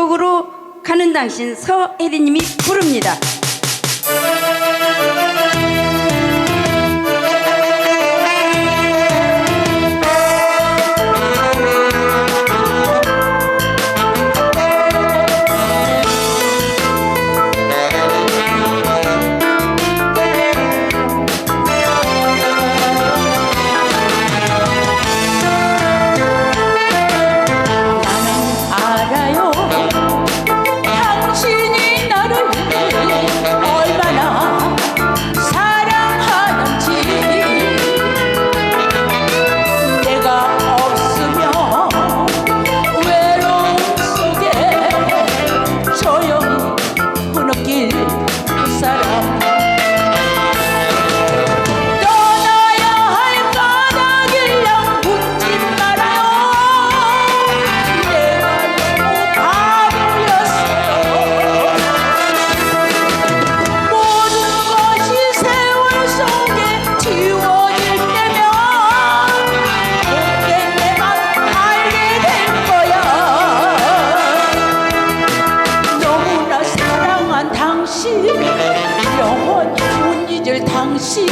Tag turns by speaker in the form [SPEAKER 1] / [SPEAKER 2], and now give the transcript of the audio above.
[SPEAKER 1] 속으로 가는 당신 서혜리님이 부릅니다.
[SPEAKER 2] 당신 영원히 못 잊을 당신.